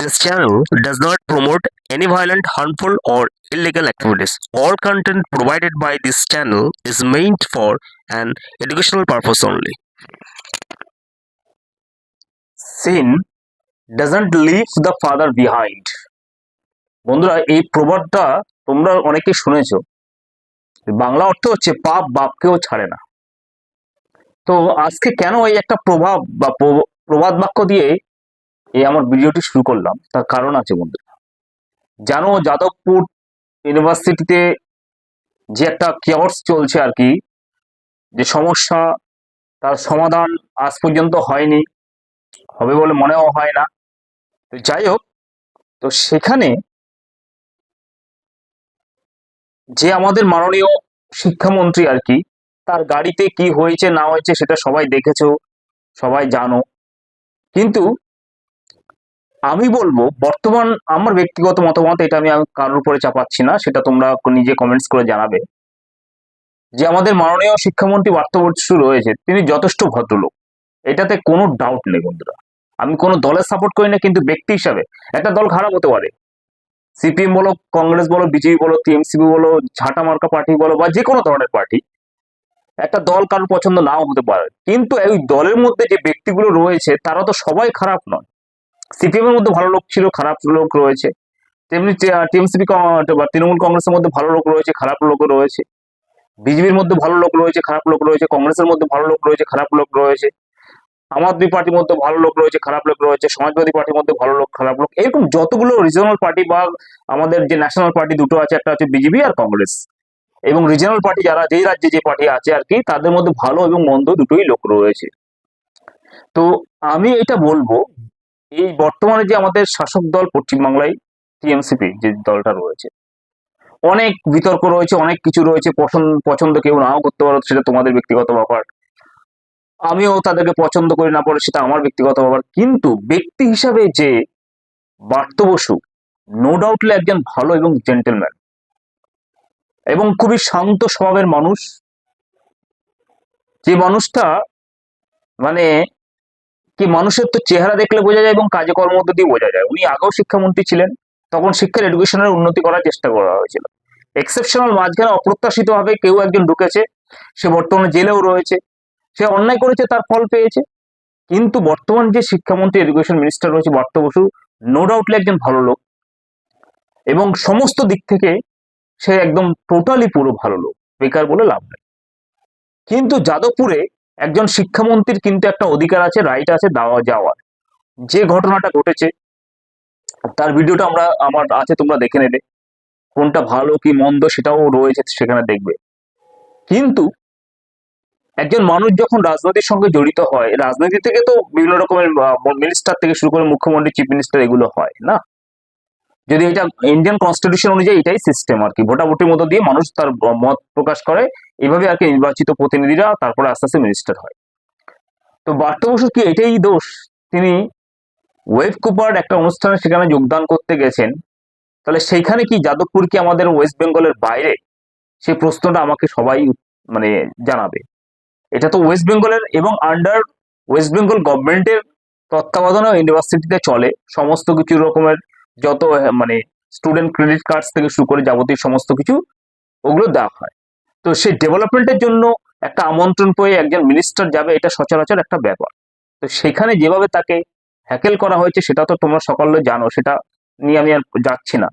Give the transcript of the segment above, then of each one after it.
This channel does not promote any violent, harmful, or illegal activities. All content provided by this channel is meant for an educational purpose only. sin doesn't leave the father behind বন্ধুরা এই প্রবাদটা তোমরা অনেকে শুনেছো বাংলা অর্থ হচ্ছে পাপ বাপকেও ছাড়ে না তো আজকে কেন এই একটা প্রভাব বা প্র- প্রবাদ বাক্য দিয়ে এই আমার ভিডিওটি শুরু করলাম। তার কারণ আছে বন্ধুরা জানো যাদবপুর ইউনিভার্সিটিতে যে একটা কিয়র্স চলছে আর কি, যে সমস্যা, তার সমাধান আজ পর্যন্ত হয়নি। হবে বলে মনেও হয় না। তো যাই হোক, তো সেখানে যে আমাদের মাননীয় শিক্ষামন্ত্রী আর কি, তার গাড়িতে কি হয়েছে না হয়েছে সেটা সবাই দেখেছ, সবাই জানো। কিন্তু আমি বলব, বর্তমান আমার ব্যক্তিগত মতামত, এটা আমি কারোর উপরে চাপাচ্ছি না, সেটা তোমরা নিজে কমেন্টস করে জানাবে। যে আমাদের মাননীয় শিক্ষামন্ত্রী বার্তবর্ষু রয়েছে, তিনি যথেষ্ট ভদ্রলোক। এটাতে কোনো ডাউট নেই বন্ধুরা। আমি কোনো দলের সাপোর্ট করি না, কিন্তু ব্যক্তি হিসাবে। একটা দল খারাপ হতে পারে। সিপিএম বলো, কংগ্রেস বলো, বিজেপি বলো, টিএমসিপি বলো, ঝাঁটা মার্কা পার্টি বলো, বা যে কোনো ধরনের পার্টি। একটা দল কারোর পছন্দ নাও হতে পারে। কিন্তু এই দলের মধ্যে যে ব্যক্তিগুলো রয়েছে, তারা তো সবাই খারাপ নয়। সিপিএম এর মধ্যে ভালো লোক ছিল, খারাপ লোক রয়েছে। তেমনি টিএমসিপি বা তৃণমূল কংগ্রেসের মধ্যে ভালো লোক রয়েছে, খারাপ লোকও রয়েছে। বিজেপির মধ্যে ভালো লোক রয়েছে, খারাপ লোক রয়েছে, কংগ্রেসের মধ্যে ভালো লোক রয়েছে, খারাপ লোক রয়েছে। আম আদমি পার্টির মধ্যে ভালো লোক রয়েছে, খারাপ লোক রয়েছে, সমাজবাদী পার্টির মধ্যে ভালো লোক, খারাপ লোক, এরকম যতগুলো রিজনাল পার্টি বা আমাদের যে ন্যাশনাল পার্টি দুটো আছে, একটা হচ্ছে বিজেপি আর কংগ্রেস। এবং রিজনাল পার্টি যারা, যেই রাজ্যে যে পার্টি আছে আর কি, তাদের মধ্যে ভালো এবং মন্দ দুটোই লোক রয়েছে। তো আমি এটা বলব এই বর্তমানে যে আমাদের শাসক দল পশ্চিমবাংলায় টিএমসিপি যে দলটা রয়েছে, অনেক বিতর্ক রয়েছে, অনেক কিছু রয়েছে, পছন্দ পছন্দ কেউ নাও করতে পারো, সেটা তোমাদের ব্যক্তিগত ব্যাপার। আমিও তাদেরকে পছন্দ করি না পরে সেটা আমার ব্যক্তিগত ব্যাপার। কিন্তু ব্যক্তি হিসাবে যে বার্ত বসু নো ডাউটলি একজন ভালো এবং জেন্টেলম্যান এবং খুবই শান্ত স্বভাবের মানুষ। যে মানুষটা মানে কি মানুষের তো চেহারা দেখলে বোঝা যায় এবং কাজে কর্ম মধ্যে দিয়ে বোঝা যায়। উনি আগেও শিক্ষামন্ত্রী ছিলেন, তখন শিক্ষার এডুকেশনের উন্নতি করার চেষ্টা করা হয়েছিল। এক্সেপশনাল মাঝখানে অপ্রত্যাশিতভাবে কেউ একজন ঢুকেছে, সে বর্তমানে জেলেও রয়েছে, সে অন্যায় করেছে, তার ফল পেয়েছে। কিন্তু বর্তমান যে শিক্ষামন্ত্রী এডুকেশন মিনিস্টার রয়েছে বার্ত বসু নো ডাউটলি একজন ভালো লোক। এবং সমস্ত দিক থেকে সে একদম টোটালি পুরো ভালো লোক। বেকার বলে লাভ নেই। কিন্তু যাদবপুরে একজন শিক্ষামন্ত্রীর কিন্তু একটা অধিকার আছে রাইট আছে, দেওয়া যাওয়ার। যে ঘটনাটা ঘটেছে, তার ভিডিওটা আমরা, আমার আছে, তোমরা দেখে নেবে। কোনটা ভালো কি মন্দ সেটাও রয়েছে, সেখানে দেখবে। কিন্তু একজন মানুষ যখন রাজনীতির সঙ্গে জড়িত হয়, রাজনীতি থেকে তো বিভিন্ন রকমের মিনিস্টার থেকে শুরু করে মুখ্যমন্ত্রী চিফ মিনিস্টার এগুলো হয়, না? যদি এটা ইন্ডিয়ান কনস্টিটিউশন অনুযায়ী এটাই সিস্টেম আর কি ভোটাভুটির মধ্য দিয়ে মানুষ তার মত প্রকাশ করে, এভাবে আর কি নির্বাচিত প্রতিনিধিরা তারপরে আস্তে আস্তে মিনিস্টার হয়। তো বার্তা বসুর কি এটাই দোষ? তিনি ওয়েব কুপার একটা অনুষ্ঠানে সেখানে যোগদান করতে গেছেন। তাহলে সেইখানে কি যাদবপুর কি আমাদের ওয়েস্ট বেঙ্গলের বাইরে? সেই প্রশ্নটা আমাকে সবাই মানে জানাবে। এটা তো ওয়েস্ট বেঙ্গলের এবং আন্ডার ওয়েস্ট বেঙ্গল গভর্নমেন্টের তত্ত্বাবধানে ইউনিভার্সিটিতে চলে। সমস্ত কিছু রকমের যত মানে স্টুডেন্ট ক্রেডিট কার্ডস থেকে শুরু করে যাবতীয় সমস্ত কিছু ওগুলো দেওয়া হয়। তো সেই ডেভেলপমেন্টের জন্য একটা আমন্ত্রণ পেয়ে একজন মিনিস্টার যাবে, এটা সচরাচর একটা ব্যাপার। তো সেখানে যেভাবে তাকে হ্যাকেল করা হয়েছে, সেটা তো তোমরা সকলে জানো, সেটা নিয়ে আমি আর যাচ্ছি না।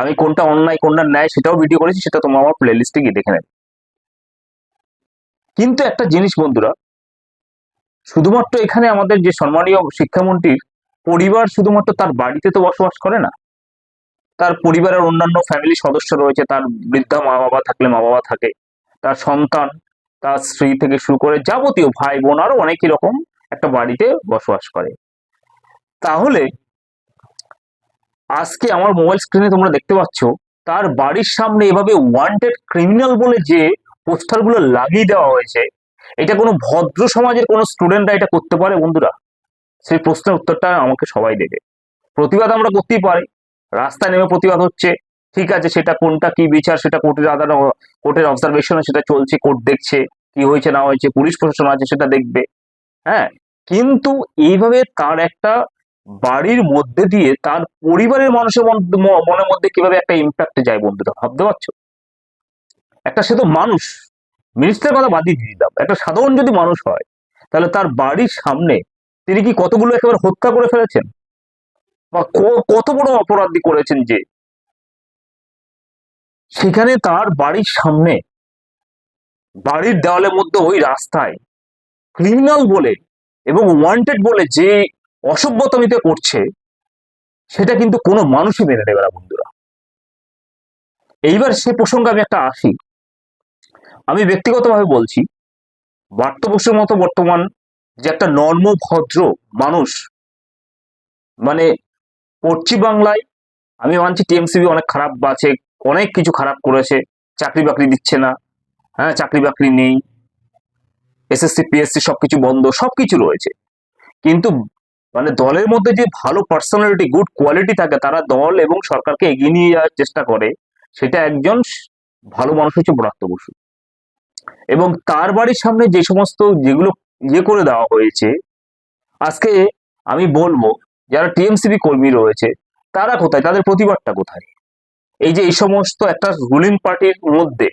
আমি কোনটা অন্যায়, কোনটা ন্যায় সেটাও ভিডিও করেছি, সেটা তোমরা আমার প্লে লিস্টে গিয়ে দেখে নেবে। কিন্তু একটা জিনিস বন্ধুরা, শুধুমাত্র এখানে আমাদের যে সম্মানীয় শিক্ষামন্ত্রীর পরিবার শুধুমাত্র তার বাড়িতে তো বসবাস করে না। তার পরিবারের অন্যান্য ফ্যামিলি সদস্য রয়েছে, তার বৃদ্ধা মা বাবা থাকলে মা বাবা থাকে, তার সন্তান, তার স্ত্রী থেকে শুরু করে যাবতীয় ভাই বোন আরও অনেকই রকম একটা বাড়িতে বসবাস করে। তাহলে, আজকে আমার মোবাইল স্ক্রিনে তোমরা দেখতে পাচ্ছ, তার বাড়ির সামনে এভাবে ওয়ান্টেড ক্রিমিনাল বলে যে পোস্টারগুলো লাগিয়ে দেওয়া হয়েছে, এটা কোনো ভদ্র সমাজের কোনো স্টুডেন্টরা এটা করতে পারে বন্ধুরা? সেই প্রশ্নের উত্তরটা আমাকে সবাই দেবে। প্রতিবাদ আমরা করতেই পারি। রাস্তায় নেমে প্রতিবাদ হচ্ছে। ঠিক আছে, সেটা কোনটা, কি বিচার, সেটা কোর্টের আদালত কোর্টের অবজারভেশনে সেটা চলছে, কোর্ট দেখছে, কি হয়েছে, না হয়েছে, পুলিশ প্রশাসন আছে, সেটা দেখবে। হ্যাঁ কিন্তু এইভাবে তার একটা বাড়ির মধ্যে দিয়ে তার পরিবারের মানুষের মনের মধ্যে কীভাবে একটা ইম্প্যাক্ট যায় বন্ধুরা ভাবতে পারছ? একটা সে তো মানুষ। মিনিস্টার কথা বাদই দিয়ে দিলাম। একটা সাধারণ যদি মানুষ হয়, তাহলে তার বাড়ির সামনে তিনি কি কতগুলো একেবারে হত্যা করে ফেলেছেন? বা কত বড় অপরাধী করেছেন যে? সেখানে তার বাড়ির সামনে, বাড়ির দেওয়ালের মধ্যে ওই রাস্তায় ক্রিমিনাল বলে এবং ওয়ান্টেড বলে যে অসভ্যতমিতে করছে, সেটা কিন্তু কোনো মানুষই মেনে নেবে না বন্ধুরা। এইবার সে প্রসঙ্গে আমি একটা আসি। আমি ব্যক্তিগতভাবে বলছি বার্ত বসুর মতো বর্তমান যে একটা নর্ম, ভদ্র মানুষ। মানে পশ্চিম বাংলায় আমি মানছি টিএমসিবি অনেক খারাপ আছে অনেক কিছু খারাপ করেছে, চাকরি বাকরি দিচ্ছে না। হ্যাঁ চাকরি বাকরি নেই। এসএসসি, পিএসসি সবকিছু বন্ধ, সবকিছু রয়েছে। কিন্তু মানে দলের মধ্যে যে ভালো পার্সোনালিটি গুড কোয়ালিটি থাকে, তারা দল এবং সরকারকে এগিয়ে নিয়ে যাওয়ার চেষ্টা করে, সেটা একজন ভালো মানুষ হচ্ছে ব্রাত্য বসু। এবং তার বাড়ির সামনে যে সমস্ত যেগুলো ইয়ে করে দেওয়া হয়েছে। আজকে আমি বলব, যারা টিএমসিবি কর্মী রয়েছে, তারা কোথায়? তাদের প্রতিবাদটা কোথায়? এই যে এই সমস্ত একটা রুলিং পার্টির মধ্যে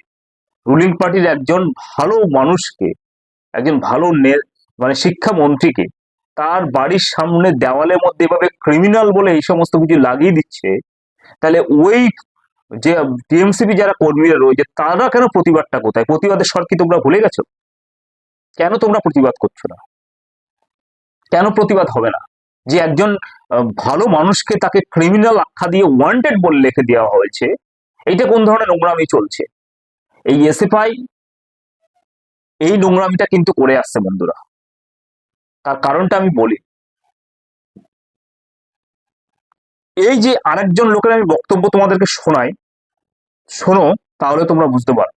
রুলিং পার্টির একজন ভালো মানুষকে, একজন ভালো মানে শিক্ষামন্ত্রীকে, তার বাড়ির সামনে দেওয়ালের মধ্যে এভাবে ক্রিমিনাল বলে এই সমস্ত কিছু লাগিয়ে দিচ্ছে, তাহলে ওই যে টিএমসিপি যারা কর্মীরা রয়েছে, তারা কেন প্রতিবাদটা কোথায়? প্রতিবাদের স্বর কি তোমরা ভুলে গেছো? কেন তোমরা প্রতিবাদ করছ না? কেন প্রতিবাদ হবে না? যে একজন ভালো মানুষকে তাকে ক্রিমিনাল আখ্যা দিয়ে ওয়ান্টেড বলে লিখে দেওয়া হয়েছে, এইটা কোন ধরনের নোংরামি চলছে? এই এসএফআই এই নোংরামিটা কিন্তু করে আসছে বন্ধুরা। তার কারণটা আমি বলি। এই যে আরেকজন লোকের আমি বক্তব্য তোমাদেরকে শোনাই, শোনো, তাহলে তোমরা বুঝতে পারো।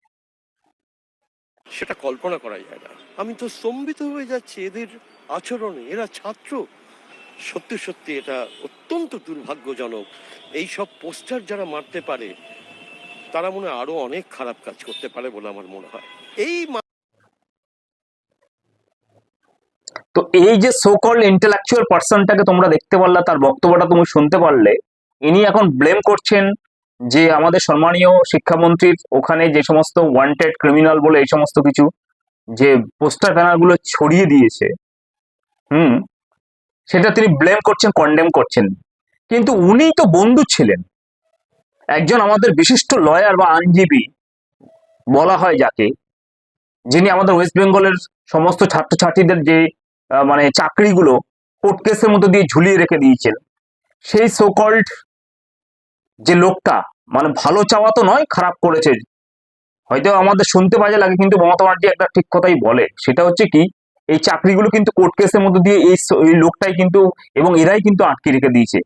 সেটা কল্পনা করা যায় না। আমি তো স্তম্ভিত হয়ে যাচ্ছি এদের আচরণে এরা ছাত্র। সত্যি সত্যি এটা অত্যন্ত দুর্ভাগ্যজনক। এই সব পোস্টার যারা মারতে পারে তারা মনে হয় আরও অনেক খারাপ কাজ করতে পারে বলে আমার মনে হয়। এই তো এই যে সোকল ইন্টেলেকচুয়াল পার্সনটাকে তোমরা দেখতে পারলে তার বক্তব্যটা তুমি শুনতে পারলে ইনি এখন ব্লেম করছেন যে আমাদের সম্মানীয় শিক্ষামন্ত্রীর ওখানে যে সমস্ত ওয়ান্টেড ক্রিমিনাল বলে এই সমস্ত কিছু, যে পোস্টার ব্যানারগুলো ছড়িয়ে দিয়েছে, হুম, সেটা তিনি ব্লেম করছেন কন্ডেম করছেন। কিন্তু উনি তো বন্ধু ছিলেন। একজন আমাদের বিশিষ্ট লয়ার বা আইনজীবী, বলা হয় যাকে, যিনি আমাদের ওয়েস্ট বেঙ্গলের সমস্ত ছাত্রছাত্রীদের যে মানে চাকরিগুলো কোর্ট কেসের মধ্যে দিয়ে ঝুলিয়ে রেখে দিয়েছেন। সেই সোকল্ড যে লোকটা মানে ভালো চাওয়া তো নয়, খারাপ করেছে। হয়তো আমাদের শুনতে বাজে লাগে, কিন্তু মমতা ব্যানার্জি একটা ঠিক কথাই বলে। সেটা হচ্ছে কি, এই চাকরিগুলো কিন্তু কোর্ট কেসের মধ্যে দিয়ে এই এই লোকটাই কিন্তু এবং এরাই কিন্তু আটকে রেখে দিয়েছে।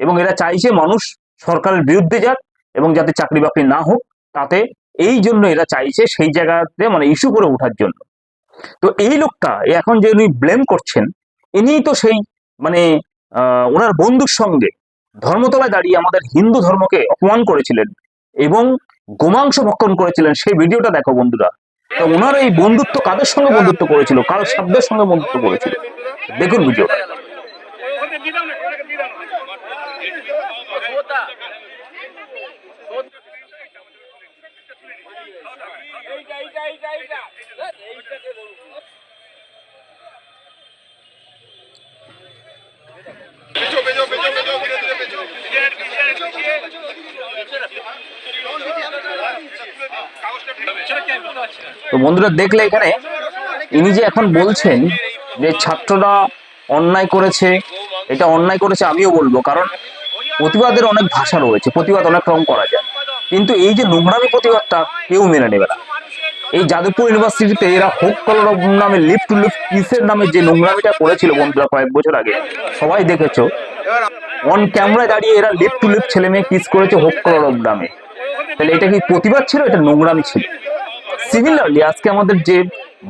এবং এরা চাইছে মানুষ সরকারের বিরুদ্ধে যাক এবং যাতে চাকরি বাকরি না হোক, তাতে এই জন্য এরা চাইছে সেই জায়গাতে মানে ইস্যু করে ওঠার জন্য। তো এই লোকটা এখন যে উনি ব্লেম করছেন, ইনিই তো সেই মানে ওনার বন্ধুর সঙ্গে ধর্মতলায় দাঁড়িয়ে আমাদের হিন্দু ধর্মকে অপমান করেছিলেন এবং গোমাংস ভক্ষণ করেছিলেন, সেই ভিডিওটা দেখো বন্ধুরা। তো ওনার এই বন্ধুত্ব কাদের সঙ্গে বন্ধুত্ব করেছিল? কাল শব্দের সঙ্গে বন্ধুত্ব করেছিল? দেখুন ভিডিওটা। তো বন্ধুরা দেখলে এখানে ইনি যে এখন বলছেন যে ছাত্ররা অন্যায় করেছে, এটা অন্যায় করেছে আমিও বলব, কারণ প্রতিবাদের অনেক ভাষা রয়েছে, প্রতিবাদ অনেক রকম করা যায়। কিন্তু এই যে নোংরামি প্রতিবাদটা কেউ মেনে নেবে না। এই যাদবপুর ইউনিভার্সিটিতে এরা হোক কলর নামে লিপ টু লিপ কিসের নামে যে নোংরামিটা করেছিল বন্ধুরা কয়েক বছর আগে, সবাই দেখেছ? অন ক্যামেরায় দাঁড়িয়ে এরা লিপ টু লিপ ছেলে মেয়ে কিস করেছে হোক কলর নামে। তাহলে এটা কি প্রতিবাদ ছিল? এটা নোংরামি ছিল। সিমিলারলি আজকে আমাদের যে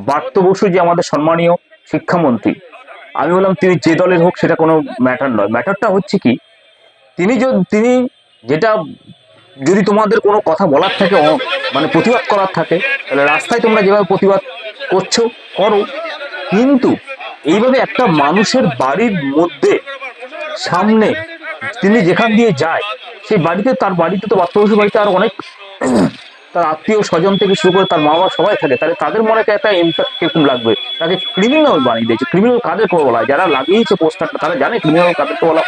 বার্ত বসু যে আমাদের সম্মানীয় শিক্ষামন্ত্রী, আমি বললাম তিনি যে দলের হোক সেটা কোনো ম্যাটার নয়। ম্যাটারটা হচ্ছে কি, তিনি যদি তিনি যেটা যদি তোমাদের কোনো কথা বলার থাকে মানে প্রতিবাদ করার থাকে, তাহলে রাস্তায় তোমরা যেভাবে প্রতিবাদ করছ, করো। কিন্তু এইভাবে একটা মানুষের বাড়ির মধ্যে, সামনে তিনি যেখান দিয়ে যায়, সেই বাড়িতে তার বাড়িতে তো বাচ্চাবসী বাড়িতে আর অনেক তার আত্মীয় স্বজন থেকে শুরু করে তার মা বাবা সবাই থাকে, তাহলে তাদের মনে একটা ইম্প্যাক্ট কীরকম লাগবে? তাকে ক্রিমিনাল বানিয়ে দিয়েছে। ক্রিমিনাল কাদেরকে বলা হয়? যারা লাগিয়েছে পোস্টারটা তারা জানে ক্রিমিনাল কাদেরকে বলা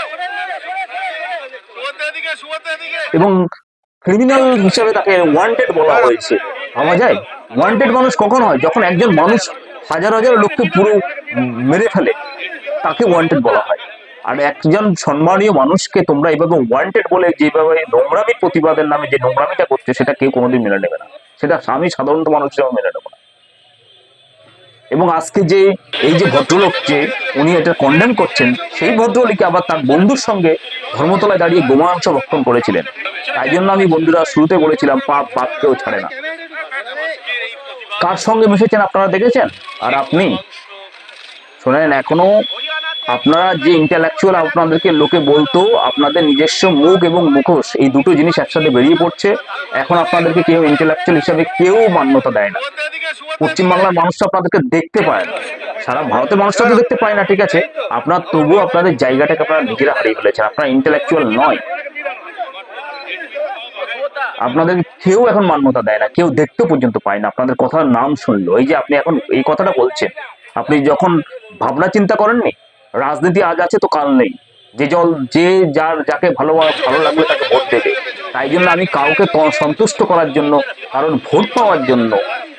এবং ক্রিমিনাল হিসেবে তাকে ওয়ান্টেড বলা হয়েছে। ভাবা যায়? ওয়ান্টেড মানুষ কখন হয়? যখন একজন মানুষ হাজার হাজার লোককে পুরো মেরে ফেলে, তাকে ওয়ান্টেড বলা হয়। আর একজন সম্মানীয় মানুষকে তোমরা এইভাবে ওয়ান্টেড বলে যেভাবে নোংরামি প্রতিবাদের নামে যে নোংরামিটা করছে, সেটা কেউ কোনোদিন মেনে নেবে না। সেটা আমি সাধারণত মানুষ হিসেবে মেনে নেব না। এবং আজকে যে, এই যে ভদ্রলোক যে, উনি এটা কন্ডেম করছেন, সেই ভদ্রলোককে আবার তার বন্ধুর সঙ্গে ধর্মতলায় দাঁড়িয়ে গোমাংস রক্ষণ করেছিলেন। তাই জন্য আমি বন্ধুরা শুরুতে বলেছিলাম, পাপ পাপ কেউ ছাড়ে না। কার সঙ্গে মিশেছেন আপনারা দেখেছেন? আর আপনি? শোনেন, এখনও আপনারা যে ইন্টালেকচুয়াল আপনাদেরকে লোকে বলতো, আপনাদের নিজস্ব মুখ এবং মুখোশ, এই দুটো জিনিস একসাথে বেরিয়ে পড়ছে। এখন আপনাদেরকে কেউ ইন্টালেকচুয়াল হিসাবে কেউ মান্যতা দেয় না। পশ্চিমবাংলার মানুষটা আপনাদেরকে দেখতে পায় না। সারা ভারতের মানুষটা তো দেখতে পায় না, ঠিক আছে? আপনার তবুও আপনাদের জায়গাটাকে আপনারা নিজেরা হারিয়ে ফেলেছেন। আপনারা ইন্টালেকচুয়াল নয়। আপনাদের কেউ এখন মান্যতা দেয় না, কেউ দেখতে পর্যন্ত পায় না। আপনাদের কথার নাম শুনলো। এই যে আপনি এখন এই কথাটা বলছেন, আপনি যখন ভাবনা চিন্তা করেননি রাজনীতি আজ আছে তো কাল নেই। যে জল, যে যার, যাকে ভালো ভালো লাগবে তাকে ভোট দেবে। তাই জন্য আমি কাউকে সন্তুষ্ট করার জন্য, কারণ ভোট পাওয়ার জন্য,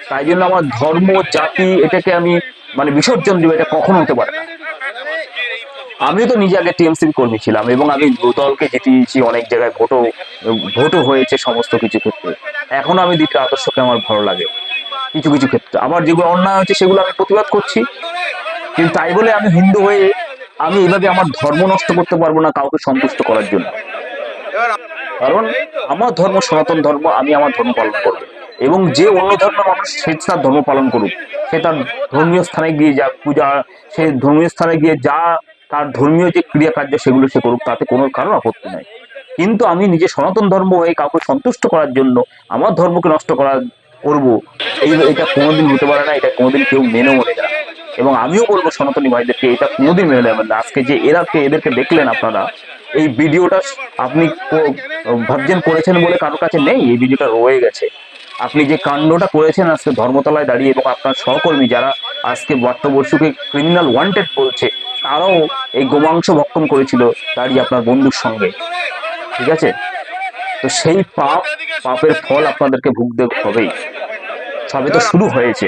তাই জন্য আমার ধর্ম, জাতি এটাকে আমি মানে বিসর্জন দেবো, এটা কখনো হতে পারে না। আমিও তো নিজে আগে টিএমসির কর্মী ছিলাম এবং আমি দলকে জিতিয়েছি, অনেক জায়গায় ভোটও ভোটও হয়েছে সমস্ত কিছু ক্ষেত্রে। এখনও আমি দুইটা আদর্শকে আমার ভালো লাগে। কিছু কিছু ক্ষেত্রে। আমার যেগুলো অন্যায় হচ্ছে সেগুলো আমি প্রতিবাদ করছি। কিন্তু তাই বলে আমি হিন্দু হয়ে আমি এইভাবে আমার ধর্ম নষ্ট করতে পারব না, কাউকে সন্তুষ্ট করার জন্য। কারণ আমার ধর্ম সনাতন ধর্ম, আমি আমার ধর্ম পালন করব। এবং যে অন্য ধর্মের মানুষ সে তার ধর্ম পালন করুক। সে তার ধর্মীয় স্থানে গিয়ে যা পূজা, সে ধর্মীয় স্থানে গিয়ে যা তার ধর্মীয় যে ক্রিয়াকার্য সেগুলো সে করুক, তাতে কোনো কারণ আপত্তি নাই। কিন্তু আমি নিজে সনাতন ধর্ম হয়ে কাউকে সন্তুষ্ট করার জন্য, আমার ধর্মকে নষ্ট করা করব, এই এটা কোনোদিন হতে পারে না, এটা কোনোদিন কেউ মেনেও নেবে না। এবং আমিও বলব সনাতনী ভাইদেরকে, এটা কোনোদিন মেনে নেবেন না। আজকে যে এরাকে এদেরকে দেখলেন আপনারা, এই ভিডিওটা আপনি ভাবছেন করেছেন বলে কারোর কাছে নেই, এই ভিডিওটা রয়ে গেছে। আপনি যে কাণ্ডটা করেছেন আজকে ধর্মতলায় দাঁড়িয়ে এবং আপনার সহকর্মী যারা আজকে বর্তবর্ষকে ক্রিমিনাল ওয়ান্টেড বলছে তারাও এই গোমাংস ভক্ষণ করেছিল দাঁড়িয়ে আপনার বন্ধুর সঙ্গে। ঠিক আছে? তো সেই পাপ, পাপের ফল আপনাদেরকে ভুগতে হবেই। সবে তো শুরু হয়েছে।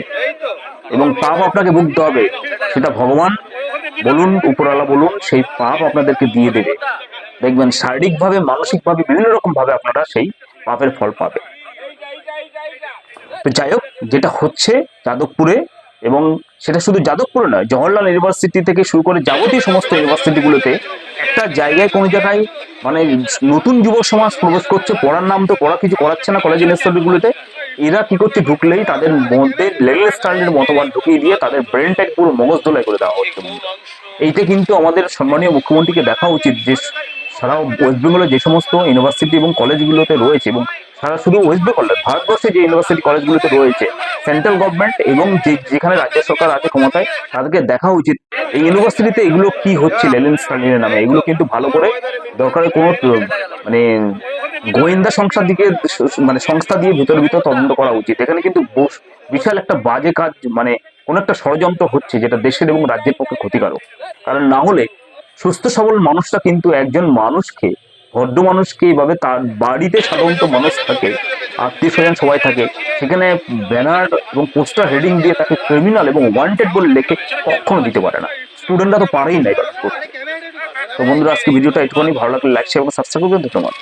এবং পাপ আপনাকে ভুগতে হবে, সেটা ভগবান বলুন, উপরওয়ালা বলুন, সেই পাপ আপনাদেরকে দিয়ে দেবে। দেখবেন শারীরিকভাবে, মানসিকভাবে, বিভিন্ন রকম ভাবে আপনারা সেই পাপের ফল পাবে তো যাই হোক, যেটা হচ্ছে যাদবপুরে এবং সেটা শুধু যাদবপুরে নয়, জওহরলাল ইউনিভার্সিটি থেকে শুরু করে যাবতীয় সমস্ত ইউনিভার্সিটিগুলোতে একটা জায়গায় কোনো জায়গায় মানে নতুন যুব সমাজ প্রবেশ করছে, পড়ার নাম তো পড়া কিছু করাচ্ছে না কলেজ ইউনিভার্সিটিগুলোতে এরা কি করছে, ঢুকলেই তাদের মধ্যে লেভেল স্টাইলের মতবাদ ঢুকিয়ে দিয়ে তাদের ব্রেনটাকে পুরো মগজ দোলাই করে দেওয়া হচ্ছে। এইটা কিন্তু আমাদের সম্মানীয় মুখ্যমন্ত্রীকে দেখা উচিত যে সারা ওয়েস্ট বেঙ্গলের যে সমস্ত ইউনিভার্সিটি এবং কলেজগুলোতে রয়েছে এবং সারা শুধু ওয়েস্ট বেঙ্গল নয়, ভারতবর্ষে যে ইউনিভার্সিটি কলেজগুলোতে রয়েছে সেন্ট্রাল গভর্নমেন্ট এবং যে যেখানে রাজ্য সরকার আছে ক্ষমতায় তাদেরকে দেখা উচিত। এই ইউনিভার্সিটিতে এগুলো কি হচ্ছে লেলেন স্টালিনের নামে এগুলো কিন্তু ভালো করে দরকারে কোনো মানে গোয়েন্দা সংস্থা দিকে মানে সংস্থা দিয়ে ভিতরে ভিতর তদন্ত করা উচিত। এখানে কিন্তু বিশাল একটা বাজে কাজ মানে কোনো একটা ষড়যন্ত্র হচ্ছে যেটা দেশের এবং রাজ্যের পক্ষে ক্ষতিকারক। কারণ না হলে সুস্থ সবল মানুষটা কিন্তু একজন মানুষকে ভদ্র মানুষকে এইভাবে তার বাড়িতে সাধারণত মানুষ থাকে আত্মীয় স্বজন সবাই থাকে। সেখানে ব্যানার এবং পোস্টার হেডিং দিয়ে তাকে ক্রিমিনাল এবং ওয়ান্টেড বলে লেখে কখনো দিতে পারে না। স্টুডেন্টরা তো পারেই নাই তো বন্ধুরা আজকে ভিডিওটা একটুখানি ভালো লাগলে লাইক শেয়ার এবং সাবস্ক্রাইব করবেন ধন্যবাদ।